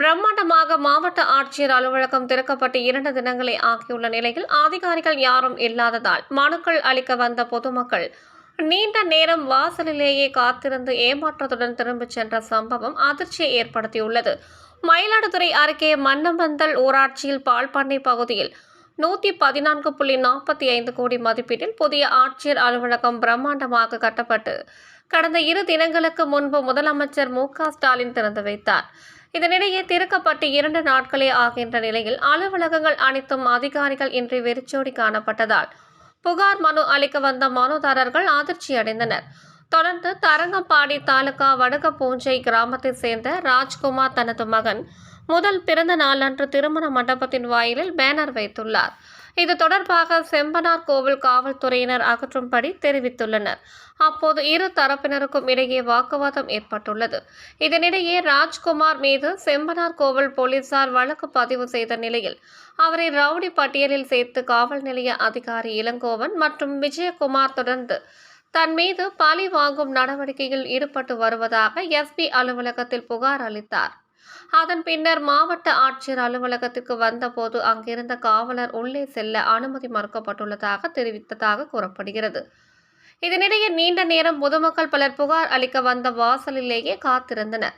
பிரம்மாண்டமாக மாவட்ட ஆட்சியர் அலுவலகம் திறக்கப்பட்டு இரண்டு தினங்களை ஆகியுள்ள நிலையில் அதிகாரிகள் யாரும் இல்லாததால் மனுக்கள் அளிக்க வந்த பொதுமக்கள் நீண்ட நேரம் வாசலிலேயே காத்திருந்து ஏமாற்றத்துடன் திரும்பிச் சென்ற சம்பவம் அதிர்ச்சியை ஏற்படுத்தியுள்ளது. மயிலாடுதுறை அருகே மன்னம்பந்தல் ஊராட்சியில் பால்பண்ணை பகுதியில் நூற்றி பதினான்கு புள்ளி நாற்பத்தி ஐந்து கோடி மதிப்பீட்டில் புதிய ஆட்சியர் அலுவலகம் பிரம்மாண்டமாக கட்டப்பட்டு கடந்த இரு தினங்களுக்கு முன்பு முதலமைச்சர் மு க ஸ்டாலின் திறந்து வைத்தார். இதனிடையே திறக்கப்பட்டு இரண்டு நாட்களே ஆகின்ற நிலையில் அலுவலகங்கள் அனைத்தும் அதிகாரிகள் இன்றி வெறிச்சோடி காணப்பட்டதால் புகார் மனு அளிக்க வந்த மனுதாரர்கள் அதிர்ச்சி அடைந்தனர். தொடர்ந்து தரங்கம்பாடி தாலுகா வடுகப்பூஞ்சை கிராமத்தைச் சேர்ந்த ராஜ்குமார் தனது மகன் முதல் பிறந்த நாளன்று திருமண மண்டபத்தின் வாயிலில் பேனர் வைத்துள்ளார். இது தொடர்பாக செம்பனார் கோவில் காவல்துறையினர் அகற்றும்படி தெரிவித்துள்ளனர். அப்போது இரு தரப்பினருக்கும் இடையே வாக்குவாதம் ஏற்பட்டுள்ளது. இதனிடையே ராஜ்குமார் மீது செம்பனார் கோவில் போலீசார் வழக்கு பதிவு செய்த நிலையில் அவரை ரவுடி பட்டியலில் சேர்த்து காவல் நிலைய அதிகாரி இளங்கோவன் மற்றும் விஜயகுமார் தொடர்ந்து தன் மீது பழி வாங்கும் நடவடிக்கையில் ஈடுபட்டு வருவதாக எஸ்பி அலுவலகத்தில் புகார் அளித்தார். அதன் பின்னர் மாவட்ட ஆட்சியர் அலுவலகத்துக்கு வந்தபோது அங்கிருந்த காவலர் உள்ளே செல்ல அனுமதி மறுக்கப்பட்டுள்ளதாக தெரிவித்ததாக கூறப்படுகிறது. இதனிடையே நீண்ட நேரம் பொதுமக்கள் பலர் புகார் அளிக்க வந்த வாசலிலேயே காத்திருந்தனர்.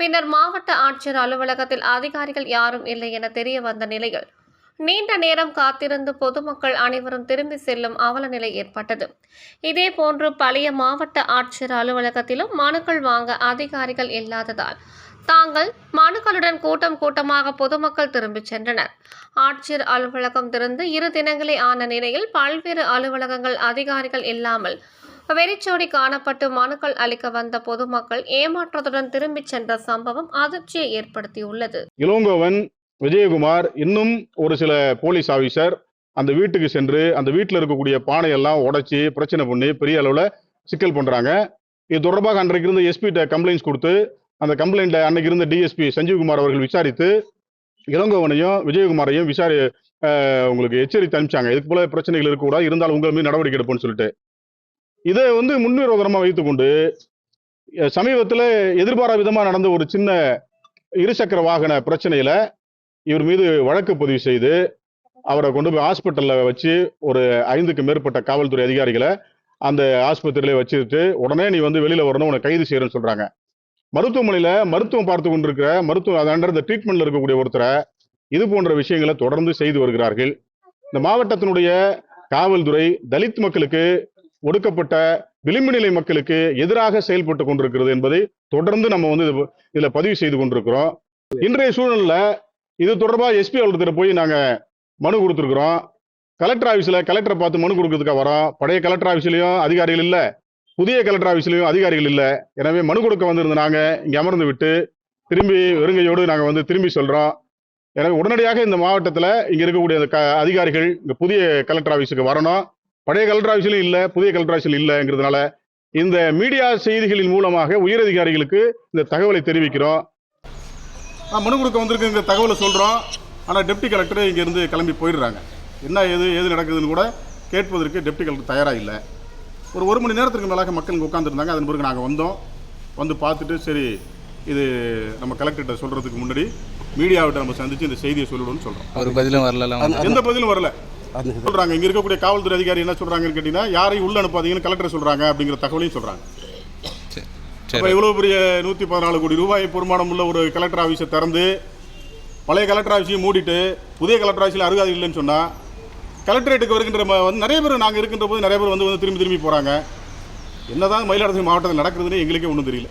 பின்னர் மாவட்ட ஆட்சியர் அலுவலகத்தில் அதிகாரிகள் யாரும் இல்லை என தெரிய வந்த நிலையில் நீண்ட நேரம் காத்திருந்து பொதுமக்கள் அனைவரும் திரும்பி செல்லும் அவல நிலை ஏற்பட்டது. இதேபோன்று பழைய மாவட்ட ஆட்சியர் அலுவலகத்திலும் மனுக்கள் வாங்க அதிகாரிகள் இல்லாததால் தாங்கள் மனுக்களுடன் கூட்டம் கூட்டமாக பொதுமக்கள் திரும்பிச் சென்றனர். ஆட்சியர் அலுவலகம் திறந்து இரு தினங்களே ஆன நிலையில் பல்வேறு அலுவலகங்கள் அதிகாரிகள் இல்லாமல் வெறிச்சோடி காணப்பட்டு மனுக்கள் அளிக்க வந்த பொதுமக்கள் ஏமாற்றத்துடன் திரும்பிச் சென்ற சம்பவம் அதிர்ச்சியை ஏற்படுத்தியுள்ளது. இளங்கோவன் விஜயகுமார் இன்னும் ஒரு சில போலீஸ் ஆஃபீஸர் அந்த வீட்டுக்கு சென்று அந்த வீட்டில் இருக்கக்கூடிய பானையெல்லாம் உடைச்சி பிரச்சனை பண்ணி பெரிய அளவில் சிக்கல் பண்ணுறாங்க இது தொடர்பாக அன்றைக்கு இருந்த எஸ்பிகிட்ட கம்ப்ளைண்ட்ஸ் கொடுத்து அந்த கம்ப்ளைண்ட்டை அன்னைக்கு இருந்த டிஎஸ்பி சஞ்சீவ்குமார் அவர்கள் விசாரித்து இளங்கோவனையும் விஜயகுமாரையும் விசாரி உங்களுக்கு எச்சரித்து அனுப்பிச்சாங்க. இதுக்கு போல பிரச்சனைகள் இருக்கக்கூடாது இருந்தாலும் உங்கள் மீது நடவடிக்கை எடுப்போம்னு சொல்லிட்டு. இதை வந்து முன்விரோதமாக வைத்துக்கொண்டு சமீபத்தில் எதிர்பாராத விதமாக நடந்த ஒரு சின்ன இருசக்கர வாகன பிரச்சனையில் இவர் மீது வழக்கு பதிவு செய்து அவரை கொண்டு போய் ஹாஸ்பிட்டலில் வச்சு ஒரு ஐந்துக்கு மேற்பட்ட காவல்துறை அதிகாரிகளை அந்த ஆஸ்பத்திரியில வச்சுட்டு உடனே நீ வந்து வெளியில் வரணும் உன்னை கைது செய்யறேன்னு சொல்றாங்க. மருத்துவமனையில் மருத்துவம் பார்த்து கொண்டிருக்கிற மருத்துவ அண்டர் இந்த ட்ரீட்மெண்ட்ல இருக்கக்கூடிய ஒருத்தரை இது போன்ற விஷயங்களை தொடர்ந்து செய்து வருகிறார்கள். இந்த மாவட்டத்தினுடைய காவல்துறை தலித் மக்களுக்கு ஒடுக்கப்பட்ட விளிம்பு நிலை மக்களுக்கு எதிராக செயல்பட்டு கொண்டிருக்கிறது என்பதை தொடர்ந்து நம்ம வந்து இது- இதுல பதிவு செய்து கொண்டிருக்கிறோம். இன்றைய சூழ்நிலை இது தொடர்பாக எஸ்பி அலுவலகத்தில் போய் நாங்கள் மனு கொடுத்துருக்குறோம். கலெக்டர் ஆஃபீஸில் கலெக்டரை பார்த்து மனு கொடுக்கறதுக்காக வரோம். பழைய கலெக்டர் ஆஃபீஸ்லையும் அதிகாரிகள் இல்லை. புதிய கலெக்டர் ஆஃபீஸ்லையும் அதிகாரிகள் இல்லை. எனவே மனு கொடுக்க வந்திருந்த நாங்கள் இங்கே அமர்ந்து விட்டு திரும்பி வெறுங்கையோடு நாங்கள் வந்து திரும்பி சொல்கிறோம் எனவே உடனடியாக இந்த மாவட்டத்தில் இங்கே இருக்கக்கூடிய க அதிகாரிகள் இங்கே புதிய கலெக்டர் ஆஃபீஸுக்கு வரணும். பழைய கலெக்டர் ஆஃபீஸ்லையும் இல்லை புதிய கலெக்டர் ஆஃபீஸில் இல்லைங்கிறதுனால இந்த மீடியா செய்திகளின் மூலமாக உயரதிகாரிகளுக்கு இந்த தகவலை தெரிவிக்கிறோம். நான் மனு கொடுக்க வந்திருக்குங்கிற தகவலை சொல்கிறோம் ஆனால் டெப்டி கலெக்டர் இங்கேருந்து கிளம்பி போயிடுறாங்க. என்ன ஏது ஏது நடக்குதுன்னு கூட கேட்பதற்கு டெப்டி கலெக்டர் தயாராக இல்லை. ஒரு ஒரு மணி நேரத்துக்கு மேலாக மக்கள் இங்கே உட்காந்துருந்தாங்க அதன் பிறகு நாங்கள் வந்தோம். வந்து பார்த்துட்டு சரி இது நம்ம கலெக்டர்கிட்ட சொல்கிறதுக்கு முன்னாடி மீடியாவிட்ட நம்ம சந்தித்து இந்த செய்தியை சொல்லணும்னு சொல்கிறோம் ஒரு பதிலும் வரல எந்த பதிலும் வரல. சொல்றாங்க. இங்க இருக்கக்கூடிய காவல்துறை அதிகாரி என்ன சொல்றாங்கன்னு கேட்டீங்கன்னா யாரையும் உள்ள அனுப்பாதீங்கன்னு கலெக்டர் சொல்றாங்க அப்படிங்கிற தகவலையும் சொல்றாங்க. சரி அப்ப இவ்வளவு பெரிய நூத்தி பதினாலு கோடி ரூபாய் பொறுமானம் உள்ள ஒரு கலெக்டர் ஆஃபீஸை திறந்து பழைய கலெக்டர் ஆஃபீஸையும் மூடிட்டு புதிய கலெக்டர் ஆஃபீஸில் அருகாது இல்லைன்னு சொன்னா கலெக்டரேட்டுக்கு வருகின்ற வந்து நிறைய பேர் நாங்கள் இருக்கின்ற போது நிறைய பேர் வந்து வந்து திரும்பி திரும்பி போறாங்க. என்னதான் மயிலாடுதுறை மாவட்டத்தில் நடக்குதுன்னு எங்களுக்கே ஒன்றும் தெரியல.